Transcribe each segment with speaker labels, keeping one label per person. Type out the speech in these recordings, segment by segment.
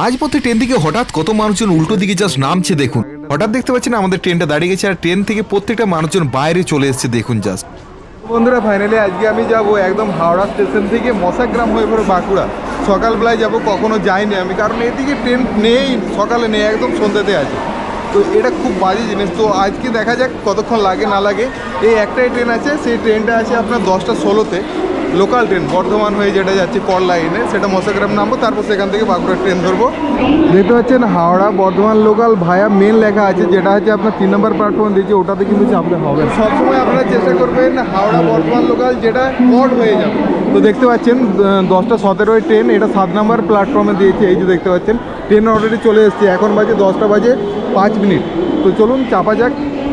Speaker 1: মাঝপথে ট্রেন থেকে হঠাৎ কত মানুষজন উল্টো দিকে জাস্ট নামছে দেখুন। হঠাৎ দেখতে পাচ্ছেন আমাদের ট্রেনটা দাঁড়িয়ে গেছে আর ট্রেন থেকে প্রত্যেকটা মানুষজন বাইরে চলে এসেছে দেখুন জাস্ট
Speaker 2: বন্ধুরা ফাইনালি আজকে আমি যাব একদম হাওড়া স্টেশন থেকে মশাগ্রাম হয়ে পড়ে বাঁকুড়া। সকালবেলায় যাব, কখনো যাইনি আমি, কারণ এদিকে ট্রেন নেই, সকালে নেই, একদম সন্ধ্যাতে আছে। তো এটা খুব বাজে জিনিস। তো আজকে দেখা যাক কতক্ষণ লাগে, না লাগে। এই একটাই ট্রেন আছে, সেই ট্রেনটা আছে আপনার দশটা ষোলোতে। লোকাল ট্রেন, বর্ধমান হয়ে যেটা যাচ্ছে কল লাইনে সেটা মশাগ্রাম নামবো, তারপর সেখান থেকে বাঁকুড়া ট্রেন ধরবো। দেখতে পাচ্ছেন Howrah, Bardhaman local via main লেখা আছে, যেটা হচ্ছে আপনার তিন নম্বর প্ল্যাটফর্ম দিয়েছে ওটাতে কিন্তু চাপলে হবে। সবসময় আপনারা চেষ্টা করবেন হাওড়া, বর্ধমান লোকাল যেটা কট হয়ে যাবে। তো দেখতে পাচ্ছেন দশটা সতেরোয় ট্রেন, এটা সাত নম্বর প্ল্যাটফর্মে দিয়েছে, এই যে দেখতে পাচ্ছেন, ট্রেন অলরেডি চলে এসেছে, এখন বাজে দশটা বাজে পাঁচ মিনিট। তো চলুন, চাপা যাক।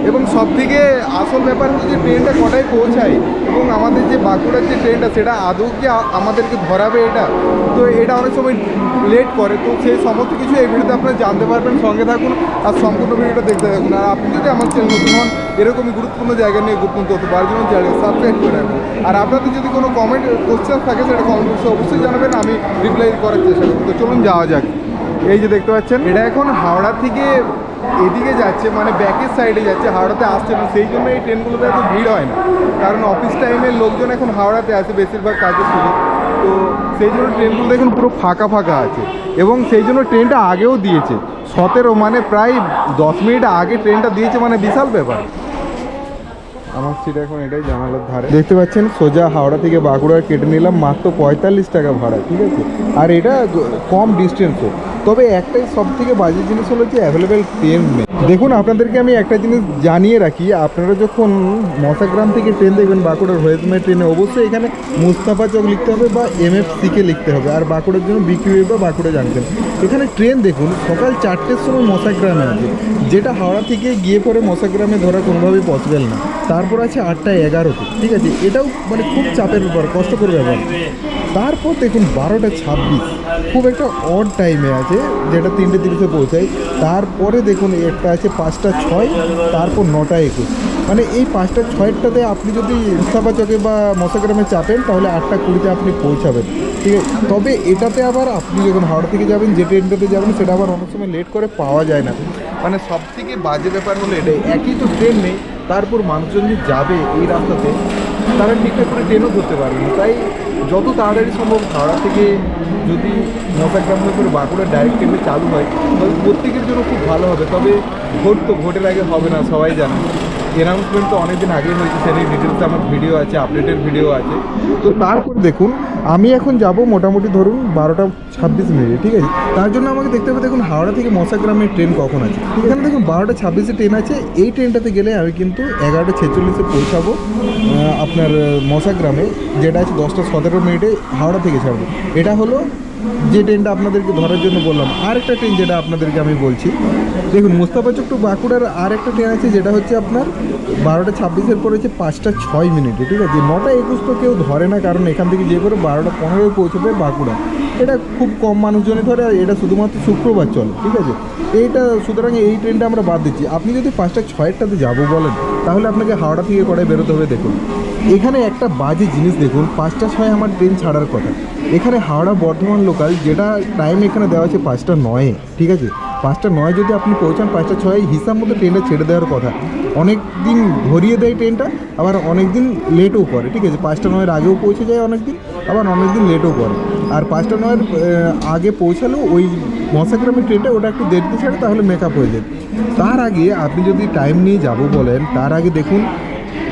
Speaker 2: এবং সব থেকে আসল ব্যাপার হচ্ছে যে ট্রেনটা কটায় পৌঁছায় এবং আমাদের যে বাঁকুড়ার যে ট্রেনটা, সেটা আদৌ কি আমাদেরকে ধরাবে এটা? তো এটা অনেক সময় লেট করে। তো সেই সমস্ত কিছু এই ভিডিওতে আপনারা জানতে পারবেন। সঙ্গে থাকুন আর সম্পূর্ণ ভিডিওটা দেখতে থাকুন। আর আপনি যদি আমার চ্যানেল নতুন হন, এরকমই গুরুত্বপূর্ণ জায়গা নিয়ে গোপন তথ্য পাওয়ার জন্য চ্যানেল সাবস্ক্রাইব করে রাখুন আর আপনাদের যদি কোনো কমেন্ট কোশ্চেন থাকে, সেটা কমেন্ট বক্সে অবশ্যই জানাবেন। আমি রিপ্লাই করার চেষ্টা করব। তো চলুন যাওয়া যাক। এই যে দেখতে পাচ্ছেন, এটা এখন হাওড়া থেকে এদিকে যাচ্ছে মানে ব্যাকের সাইডে যাচ্ছে, হাওড়াতে আসছে না। সেই জন্য এই ট্রেনগুলোতে এত ভিড় হয় না। কারণ অফিস টাইমে লোকজন এখন হাওড়াতে আসে, বেশিরভাগ কাজের সুযোগ। তো সেই জন্য ট্রেনগুলো দেখুন পুরো ফাঁকা ফাঁকা আছে। এবং সেই জন্য ট্রেনটা আগেও দিয়েছে। সতেরো মানে প্রায় দশ মিনিট আগে ট্রেনটা দিয়েছে মানে বিশাল ব্যাপার। আমার সিট এখন এটাই জানালার ধারে। দেখতে পাচ্ছেন, সোজা হাওড়া থেকে বাঁকুড়া কেটে নিলাম, মাত্র পঁয়তাল্লিশ টাকা ভাড়া, ঠিক আছে? আর এটা কম ডিস্টেন্সও তবে একটাই সব থেকে বাজে জিনিস হলো যে অ্যাভেলেবেল ট্রেন নেই। দেখুন, আপনাদেরকে আমি একটা জিনিস জানিয়ে রাখি, আপনারা যখন মশাগ্রাম থেকে ট্রেন দেখবেন, বাঁকুড়ার হয়েজমে ট্রেনে অবশ্যই এখানে মুস্তাফা চক লিখতে হবে বা এম এফ সিকে লিখতে হবে, আর বাঁকুড়ার জন্য বিকিউএ বা বাঁকুড়া জানছেন এখানে ট্রেন দেখুন, সকাল চারটের সময় মশাগ্রামে আছে। যেটা হাওড়া থেকে গিয়ে পরে মশাগ্রামে ধরা কোনোভাবেই পসিবল না। তারপর আছে আটটা এগারোতে, ঠিক আছে? এটাও মানে খুব চাপের ব্যাপার, কষ্টকর ব্যাপার। তারপর দেখুন, বারোটা ছাব্বিশ। খুব একটা অড টাইমে আছে, যেটা তিনটে তিরিশে পৌঁছায়। তারপরে দেখুন, একটা আছে পাঁচটা ছয়, তারপর নটা একুশ। মানে এই পাঁচটা ছয়েরটাতে আপনি যদি ইস্তাফা চকে বা মশাগ্রামে চাপেন, তাহলে আটটা কুড়িতে আপনি পৌঁছাবেন। ঠিক আছে? তবে এটাতে আবার আপনি যখন হাওড়া থেকে যাবেন, যে ট্রেনটাতে যাবেন, সেটা আবার অনেক সময় লেট করে পাওয়া যায় না। মানে সব থেকে বাজে ব্যাপার হলো এটাই। একই তো ট্রেন নেই, তারপর মানুষজন যে যাবে এই রাস্তাতে তারা ঠিকঠাক করে ট্রেনও ধরতে পারবে না তাই যত তাড়াতাড়ি সম্ভব হাওড়া থেকে যদি মশাগ্রাম হয়ে করে বাঁকুড়া ডাইরেক্ট ট্রেনে চালু হয় তবে প্রত্যেকের জন্য খুব ভালো হবে। তবে ভোট তো ভোটের আগে হবে না, সবাই জানে। অ্যানাউন্সমেন্ট তো অনেকদিন আগেই হয়েছে সেটা ডিটেলসে আমার ভিডিও আছে আপডেটের ভিডিও আছে। তো তারপর দেখুন, আমি এখন যাব মোটামুটি ধরুন বারোটা ছাব্বিশ মিনিটে, ঠিক আছে? তার জন্য আমাকে দেখতে হবে দেখুন হাওড়া থেকে মশাগ্রামের ট্রেন কখন আছে। এখানে দেখুন বারোটা ছাব্বিশে ট্রেন আছে, এই ট্রেনটাতে গেলে আমি কিন্তু এগারোটা ছেচল্লিশে পৌঁছাবো আপনার মশাগ্রামে, যেটা আছে দশটা সতেরো মিনিটে হাওড়া থেকে ছাড়বো। এটা হলো যে ট্রেনটা আপনাদেরকে ধরার জন্য বললাম, আরেকটা ট্রেন যেটা আপনাদেরকে আমি বলছি, দেখুন, মুস্তাফা চক টু বাঁকুড়ার আর একটা ট্রেন আছে, যেটা হচ্ছে আপনার বারোটা ছাব্বিশের পর হচ্ছে পাঁচটা ছয় মিনিটে, ঠিক আছে? নটা একুশ তো কেউ ধরে না, কারণ এখান থেকে যে করে বারোটা পনেরোয় পৌঁছবে বাঁকুড়া। এটা খুব কম মানুষজনই ধরে, আর এটা শুধুমাত্র শুক্রবার চলে, ঠিক আছে? এইটা, সুতরাং এই ট্রেনটা আমরা বাদ দিচ্ছি। আপনি যদি পাঁচটা ছয়েরটাতে যাব বলেন, তাহলে আপনাকে হাওড়া থেকে কড়াই বেরোতে হবে, দেখুন। এখানে একটা বাজে জিনিস দেখুন, পাঁচটা ছয় আমার ট্রেন ছাড়ার কথা। এখানে হাওড়া বর্ধমান লোকাল যেটা টাইম এখানে দেওয়া আছে পাঁচটা নয়ে, ঠিক আছে? পাঁচটা নয় যদি আপনি পৌঁছান, পাঁচটা ছয় হিসাব মতো ট্রেনটা ছেড়ে দেওয়ার কথা। অনেক দিন ধরিয়ে দেয় ট্রেনটা, আবার অনেক দিন লেটও করে, ঠিক আছে? পাঁচটা নয়ের আগেও পৌঁছে যায় অনেক দিন, আবার অনেক দিন লেটও করে। আর পাঁচটা নয়ের আগে পৌঁছালেও ওই মশাগ্রামের ট্রেনটা ওটা একটু দেরিতে ছাড়ে, তাহলে মেকআপ হয়ে যায়। তার আগে আপনি যদি টাইম নিয়ে যাব বলেন, তার আগে দেখুন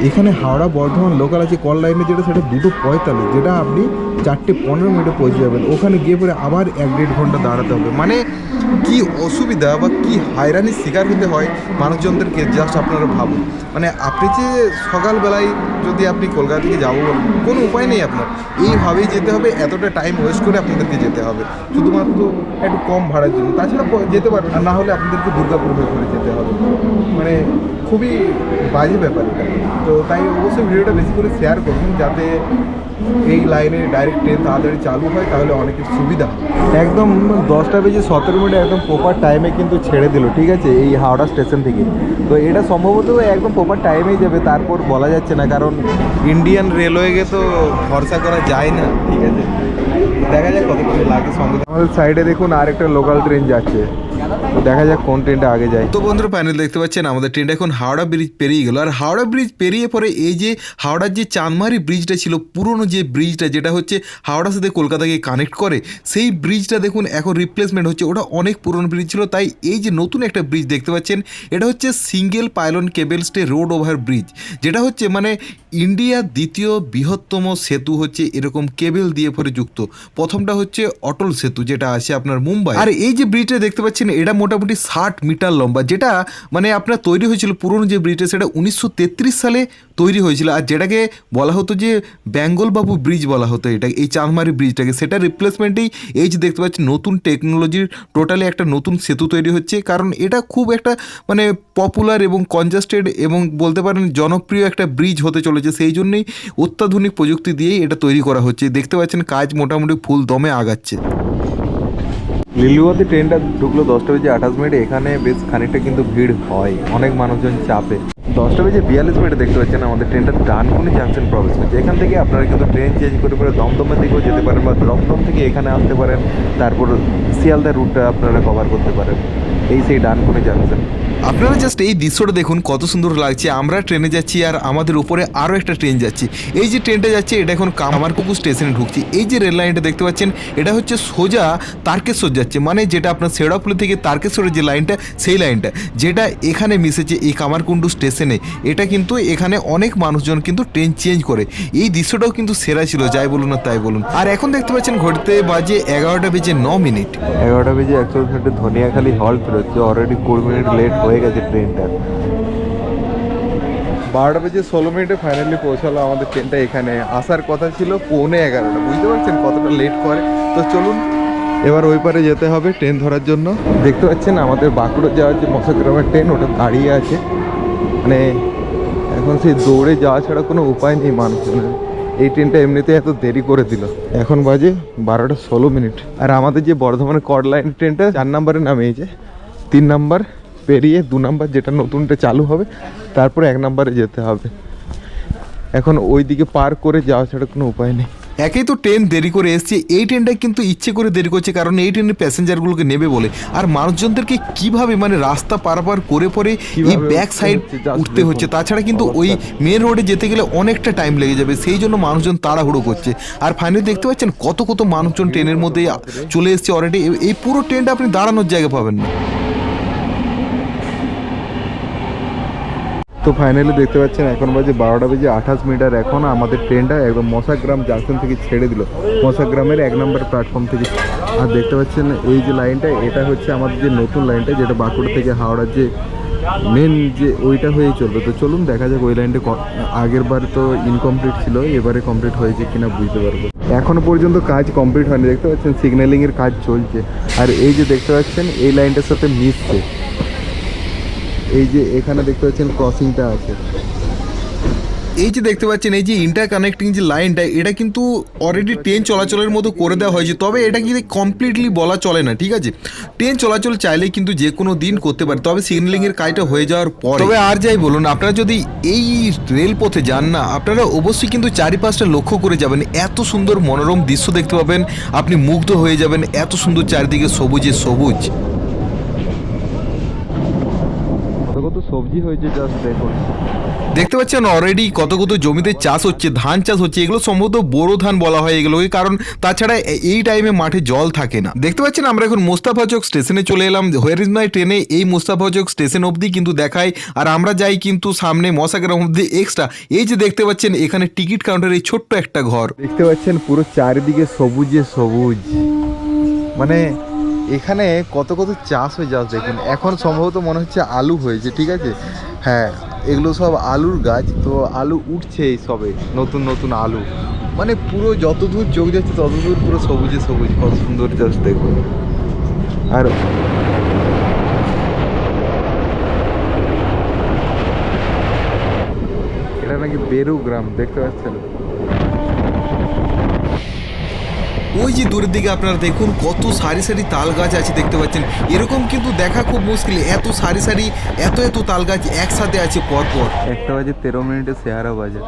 Speaker 2: এখানে হাওড়া বর্ধমান লোকাল আছে কল লাইনে যেটা সেটা দুটো পঁয়তাল্লিশ যেটা আপনি চারটে পনেরো মিনিটে পৌঁছে যাবেন। ওখানে গিয়ে পরে আবার এক দেড় ঘণ্টা দাঁড়াতে হবে। মানে কি অসুবিধা বা কি হয়রানির শিকার হতে হয় মানুষজনদেরকে জাস্ট আপনারা ভাবুন। মানে আপনি যে সকালবেলায় যদি আপনি কলকাতা থেকে যাব কোনো উপায় নেই আপনার। এইভাবেই যেতে হবে, এতটা টাইম ওয়েস্ট করে আপনাদেরকে যেতে হবে। শুধুমাত্র একটু কম ভাড়ার জন্য। তাছাড়া যেতে পারবেন আর না হলে আপনাদেরকে দুর্গাপুর হয়ে করে যেতে হবে। মানে খুবই বাজে ব্যাপার এটা। তো তাই অবশ্যই ভিডিওটা বেশি করে শেয়ার করুন যাতে এই লাইনে ডাইরেক্ট ট্রেন তাড়াতাড়ি চালু হয়, তাহলে অনেকের সুবিধা একদম দশটা বেজে সতেরো মিনিটে একদম প্রপার টাইমে কিন্তু ছেড়ে দিল, ঠিক আছে? এই হাওড়া স্টেশন থেকে। তো এটা সম্ভবত একদম প্রপার টাইমেই যাবে, তারপর বলা যাচ্ছে না, কারণ ইন্ডিয়ান রেলওয়েকে তো ভরসা করা যায় না, ঠিক আছে? দেখা যাক কতক্ষণ লাগে সঙ্গে। আমাদের সাইডে দেখুন আরেকটা লোকাল ট্রেন যাচ্ছে। দেখা যাক কোন ট্রেনটা আগে যায়।
Speaker 1: তো বন্ধুরা প্যানেল দেখতে পাচ্ছেন, আমাদের ট্রেনটা এখন হাওড়া ব্রিজ পেরিয়ে গেল। আর হাওড়া ব্রিজ পেরিয়ে পরে এই যে হাওড়ার যে চাঁদমারি ব্রিজটা ছিল, পুরনো যে ব্রিজটা যেটা হচ্ছে হাওড়ার সাথে কলকাতাকে কানেক্ট করে, সেই ব্রিজটা দেখুন, এখন রিপ্লেসমেন্ট হচ্ছে। ওটা অনেক পুরনো ব্রিজ ছিল, তাই এই যে নতুন একটা ব্রিজ দেখতে পাচ্ছেন, এটা হচ্ছে single pylon cable stay road over bridge যেটা হচ্ছে মানে ইন্ডিয়ার দ্বিতীয় বৃহত্তম সেতু হচ্ছে এরকম কেবেল দিয়ে পরে যুক্ত। প্রথমটা হচ্ছে অটল সেতু, যেটা আছে আপনার মুম্বাই আর, এই যে ব্রিজটা দেখতে পাচ্ছেন, এটা মোটামুটি ষাট মিটার লম্বা, যেটা মানে আপনার তৈরি হয়েছিল, পুরনো যে ব্রিজটা, সেটা উনিশশো তেত্রিশ সালে তৈরি হয়েছিল, আর যেটাকে বলা হতো যে বেঙ্গলবাবু ব্রিজ বলা হতো এটা, এই চাঁদমারি ব্রিজটাকে। সেটা রিপ্লেসমেন্টেই এই যে দেখতে পাচ্ছি নতুন টেকনোলজির টোটালি একটা নতুন সেতু তৈরি হচ্ছে, কারণ এটা খুব একটা মানে পপুলার এবং কনজাস্টেড এবং বলতে পারেন জনপ্রিয় একটা ব্রিজ হতে চলেছে। সেই জন্যই অত্যাধুনিক প্রযুক্তি দিয়েই এটা তৈরি করা হচ্ছে। দেখতে পাচ্ছেন কাজ মোটামুটি ফুল দমে আগাচ্ছে।
Speaker 2: লিলুয়াতে ট্রেনটা ঢুকলো দশটা বেজে আঠাশ মিনিটে। এখানে বেশ খানিকটা কিন্তু ভিড় হয়, অনেক মানুষজন চাপে। দশটা বেজে বিয়াল্লিশ মিনিটে দেখতে পাচ্ছেন আমাদের ট্রেনটা ডানকুনি জাংশন প্রবেশ করছে এখান থেকে আপনারা কিন্তু ট্রেন চেঞ্জ করে পরে দমদমের দিকেও যেতে পারেন বা দমদম থেকে এখানে আসতে পারেন। তারপর শিয়ালদা রুটটা আপনারা কভার করতে পারেন। এই সেই ডানকুনি জাংশন
Speaker 1: আপনারা জাস্ট এই দৃশ্যটা দেখুন, কত সুন্দর লাগছে। আমরা ট্রেনে যাচ্ছি আর আমাদের উপরে আরও একটা ট্রেন যাচ্ছে। এই যে ট্রেনটা যাচ্ছে, এটা এখন কামারকুকুর স্টেশনে ঢুকছে। এই যে রেল লাইনটা দেখতে পাচ্ছেন, এটা হচ্ছে সোজা তারকেশ্বর যাচ্ছে। মানে যেটা আপনার শেওড়াফুলি থেকে তারকেশ্বরের যে লাইনটা সেই লাইনটা যেটা এখানে মিশেছে এই কামারকুণ্ডু স্টেশনে এটা কিন্তু এখানে অনেক মানুষজন কিন্তু ট্রেন চেঞ্জ করে। এই দৃশ্যটাও কিন্তু সেরা ছিল, যাই বলুন না তাই বলুন। আর এখন দেখতে পাচ্ছেন, ঘড়িতে বাজে এগারোটা বেজে ন মিনিট।
Speaker 2: এগারোটা বেজে একশো মিনিটে ধনিয়াখালি হল বেরোচ্ছে অলরেডি কুড়ি মিনিট লেট হয়ে গেছে ট্রেনটা বারোটা বেজে ষোলো মিনিটে ফাইনালি পৌঁছালো আমাদের ট্রেনটা এখানে। আসার কথা ছিল পৌনে এগারোটা। বুঝতে পারছেন কতটা লেট করে? তো চলুন, এবার ওই পারে যেতে হবে ট্রেন ধরার জন্য। দেখতে পাচ্ছেন আমাদের বাঁকুড়া যাওয়ার যে মশাগ্রামের ট্রেন ওটা দাঁড়িয়ে আছে। মানে এখন সেই দৌড়ে যাওয়া ছাড়া কোনো উপায় নেই মানুষজনের এই ট্রেনটা এমনিতে এত দেরি করে দিল। এখন বাজে বারোটা ষোলো মিনিট। আর আমাদের যে বর্ধমানের কড লাইন ট্রেনটা চার নাম্বারে নামিয়েছে তিন নাম্বার পেরিয়ে দু নাম্বার যেটা নতুনটা চালু হবে তারপরে এক নাম্বারে যেতে হবে। এখন ওই দিকে পার করে যাওয়া ছাড়া কোনো উপায় নেই।
Speaker 1: একেই তো ট্রেন দেরি করে এসছে এই ট্রেনটা কিন্তু ইচ্ছে করে দেরি করছে কারণ এই ট্রেনের প্যাসেঞ্জারগুলোকে নেবে বলে। আর মানুষজনদেরকে কীভাবে মানে রাস্তা পারাপার করে পরে এই ব্যাক সাইড উঠতে হচ্ছে তাছাড়া কিন্তু ওই মেন রোডে যেতে গেলে অনেকটা টাইম লেগে যাবে সেই জন্য মানুষজন তাড়াহুড়ো করছে। আর ফাইনালি দেখতে পাচ্ছেন কত কত মানুষজন ট্রেনের মধ্যে চলে এসছে অলরেডি এই পুরো ট্রেনটা আপনি দাঁড়ানোর জায়গা পাবেন না।
Speaker 2: তো ফাইনালি দেখতে পাচ্ছেন, এখন বাজে বারোটা বেজে আঠাশ মিনিট আর এখন আমাদের ট্রেনটা একদম মশাগ্রাম জাংশন থেকে ছেড়ে দিল। মশাগ্রামের এক নম্বর প্ল্যাটফর্ম থেকে। আর দেখতে পাচ্ছেন, এই যে লাইনটা এটা হচ্ছে আমাদের যে নতুন লাইনটা যেটা বাঁকুড়া থেকে হাওড়ার যে মেন যে ওইটা হয়েই চলবে। তো চলুন, দেখা যাক ওই লাইনটা আগের বার তো ইনকমপ্লিট ছিল, এবারে কমপ্লিট হয়েছে কিনা বুঝতে পারব। এখনও পর্যন্ত কাজ কমপ্লিট হয়নি। দেখতে পাচ্ছেন সিগন্যালিংয়ের কাজ চলছে। আর এই যে দেখতে পাচ্ছেন, এই লাইনটার সাথে মিশছে। এই যে এখানে দেখতে পাচ্ছেন ক্রসিংটা আছে।
Speaker 1: এই যে দেখতে পাচ্ছেন এই যে ইন্টার কানেক্টিং যে লাইনটা এটা কিন্তু অলরেডি ট্রেন চলাচলের মতো করে দেওয়া হয়েছে। তবে এটা কিন্তু কমপ্লিটলি বলা চলে না ঠিক আছে? ট্রেন চলাচল চাইলে কিন্তু যে কোনো দিন করতে পারে তবে সিগন্যালিং এর কাজটা হয়ে যাওয়ার পর। তবে আর যাই বলুন আপনারা যদি এই রেলপথে যান না আপনারা অবশ্যই কিন্তু চারিপাশটা লক্ষ্য করে যাবেন। এত সুন্দর মনোরম দৃশ্য দেখতে পাবেন আপনি মুগ্ধ হয়ে যাবেন এত সুন্দর চারিদিকে সবুজে সবুজ।
Speaker 2: কত সবজি হয়েছে জাস্ট দেখুন।
Speaker 1: দেখতে পাচ্ছেন অলরেডি কত কত জমিতে চাষ হচ্ছে ধান চাষ হচ্ছে এগুলো সম্ভবত বোরো ধান বলা হয় এগুলোকে কারণ তাছাড়া এই টাইমে মাঠে জল থাকে না। দেখতে পাচ্ছেন আমরা এখন মোস্তাফাচক স্টেশনে চলে এলাম। হোয়ার ইজ মাই ট্রেনে এই মোস্তাফাচক স্টেশন অবধি কিন্তু দেখায়। আর আমরা যাই কিন্তু সামনে মশাগ্রাম অবধি এক্সট্রা এই যে দেখতে পাচ্ছেন এখানে টিকিট কাউন্টারে ছোট্ট একটা ঘর।
Speaker 2: দেখতে পাচ্ছেন পুরো চারিদিকে সবুজে সবুজ। মানে এখানে কত কত চাষ হয়ে যাচ্ছে দেখুন। এখন সম্ভবত মনে হচ্ছে আলু হয়েছে, ঠিক আছে? হ্যাঁ এগুলো সব আলুর গাছ, তো আলু উঠছে এই সবে, নতুন নতুন আলু। মানে পুরো যত দূর চোখ যাচ্ছে তত দূর পুরো সবুজে সবুজ, কত সুন্দর জাস্ট দেখুন। আর এটা নাকি বেরু গ্রাম, দেখতে পাচ্ছেন?
Speaker 1: ওই যে দূরের দিকে আপনারা দেখুন, কত সারি সারি তাল গাছ আছে দেখতে পাচ্ছেন। এরকম কিন্তু দেখা খুব মুশকিল, এত সারি সারি, এত এত তাল গাছ একসাথে আছে পরপর
Speaker 2: একটা বাজে তেরো মিনিটে সেহারা বাজার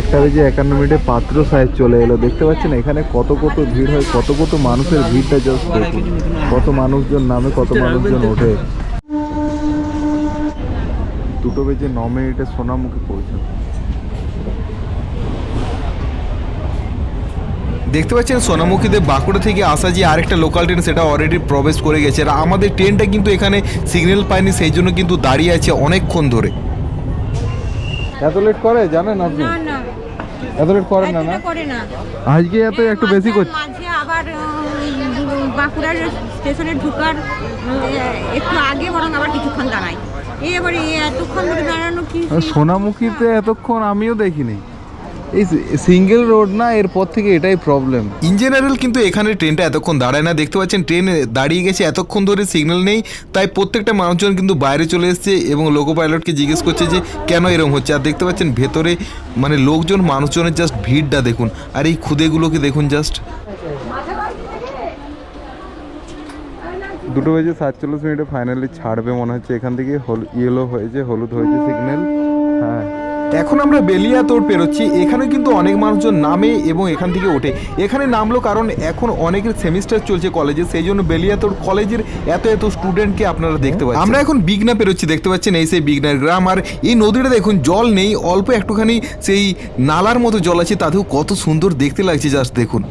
Speaker 2: একটা বেজে একান্ন মিনিটে পাত্র সাহেব চলে এলো। দেখতে পাচ্ছেন এখানে কত কত ভিড় হয়, কত কত মানুষের ভিড়টা জাস্ট কত মানুষজন নামে, কত মানুষজন ওঠে। দুটো বেজে ন মিনিটে সোনামুখী পৌঁছাবে
Speaker 1: দেখতে পাচ্ছেন সোনামুখীতে বাঁকুড়া থেকে আসা যে আরেকটা লোকাল ট্রেন সেটা অলরেডি প্রবেশ করে গেছে। আর আমাদের ট্রেনটা কিন্তু এখানে সিগন্যাল পায়নি সেই জন্য কিন্তু দাঁড়িয়ে আছে অনেকক্ষণ ধরে।
Speaker 2: এত লেট করে জানেন আপনি?
Speaker 3: না না।
Speaker 2: এত লেট করে না না?
Speaker 3: করে না।
Speaker 2: আজকে এত একটু বেশি করছে।
Speaker 3: মাঝে আবার বাঁকুড়ার স্টেশনে ঢুকার একটু আগে বরং আবার কিছুক্ষণ দাঁড়ায়। এবারে এতক্ষণ ধরে দাঁড়ানো কি
Speaker 2: সোনামুখীতে এতক্ষণ আমিও দেখিনি। এই সিঙ্গেল রোড না এরপর থেকে এটাই প্রবলেম
Speaker 1: ইন জেনারেল কিন্তু এখানে ট্রেনটা এতক্ষণ দাঁড়ায় না। দেখতে পাচ্ছেন ট্রেন দাঁড়িয়ে গেছে এতক্ষণ ধরে সিগন্যাল নেই। তাই প্রত্যেকটা মানুষজন কিন্তু বাইরে চলে এসেছে এবং লোকো পাইলটকে জিজ্ঞেস করছে যে কেন এরকম হচ্ছে? আর দেখতে পাচ্ছেন ভেতরে মানে লোকজন মানুষজনের জাস্ট ভিড়টা দেখুন। আর এই খুদেগুলোকে দেখুন জাস্ট
Speaker 2: দুটো বেজে সাতচল্লিশ মিনিটে ফাইনালি ছাড়বে মনে হচ্ছে। এখান থেকে ইয়েলো হয়েছে হলুদ হয়েছে সিগন্যাল হ্যাঁ।
Speaker 1: এখন আমরা বেলিয়া তোর পেরোচ্ছি। এখানে কিন্তু অনেক মানুষজন নামে এবং এখান থেকে ওঠে। এখানে নামলো কারণ এখন অনেকের সেমিস্টার চলছে কলেজে সেই জন্য বেলিয়া তোর কলেজের এত এত স্টুডেন্টকে আপনারা দেখতে পাচ্ছেন। আমরা এখন বিঘ্না পেরোচ্ছি দেখতে পাচ্ছেন এই সেই বিঘ্নার গ্রাম। আর এই নদীটা দেখুন জল নেই অল্প একটুখানি সেই নালার মতো জল আছে তাতেও কত সুন্দর দেখতে লাগছে জাস্ট দেখুন।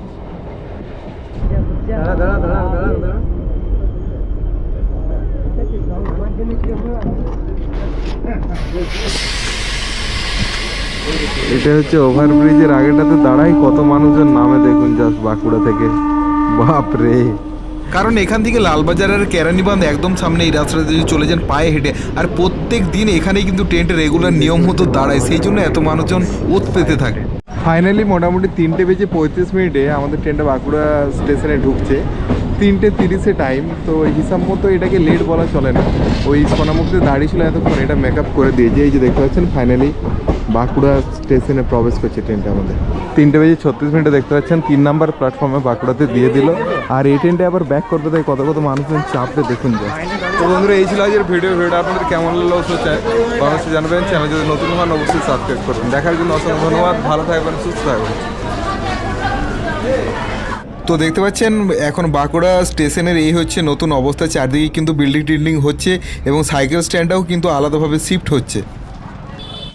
Speaker 2: এটা হচ্ছে ওভারব্রিজের আগেটাতে দাঁড়াই কত মানুষজন নামে দেখুন জাস্ট বাঁকুড়া থেকে। বাপ রে
Speaker 1: কারণ এখান থেকে লালবাজারের কেরানীবান্ধ একদম সামনে এই রাস্তাটা যদি চলে যান পায়ে হেঁটে। আর প্রত্যেক দিন এখানেই কিন্তু ট্রেনটা রেগুলার নিয়ম মতো দাঁড়ায় সেই জন্য এত মানুষজন ওত পেতে থাকে।
Speaker 2: ফাইনালি মোটামুটি তিনটে বেজে পঁয়ত্রিশ মিনিটে আমাদের ট্রেনটা বাঁকুড়া স্টেশনে ঢুকছে। তিনটে তিরিশে টাইম তো হিসাব মতো এটাকে লেট বলা চলে না। ওই সোনামুখীতে দাঁড়িয়ে ছিল এতক্ষণ, এটা মেকআপ করে দিয়েছে। এই যে দেখতে পাচ্ছেন ফাইনালি বাঁকুড়া স্টেশনে প্রবেশ করছে ট্রেনটা আমাদের। তিনটে বেজে ছত্রিশ মিনিটে দেখতে পাচ্ছেন, তিন নাম্বার প্ল্যাটফর্মে বাঁকুড়াতে দিয়ে দিল। আর এই ট্রেনটা আবার ব্যাক করবে তাই কত কত মানুষজন চাপবে দেখুন যা তো বন্ধুরা, এই ছিল আজকের ভিডিও ভিডিওটা আপনাদের কেমন লাগল চাই অবশ্যই জানাবেন। চ্যানেল যদি নতুন হন, অবশ্যই সাবস্ক্রাইব করবেন। দেখার জন্য অসংখ্য ধন্যবাদ। ভালো থাকবেন, সুস্থ থাকবেন।
Speaker 1: তো দেখতে পাচ্ছেন, এখন বাঁকুড়া স্টেশনের এই হচ্ছে নতুন অবস্থা, চারদিকে কিন্তু বিল্ডিং টিল্ডিং হচ্ছে এবং সাইকেল স্ট্যান্ডটাও কিন্তু আলাদাভাবে শিফট হচ্ছে।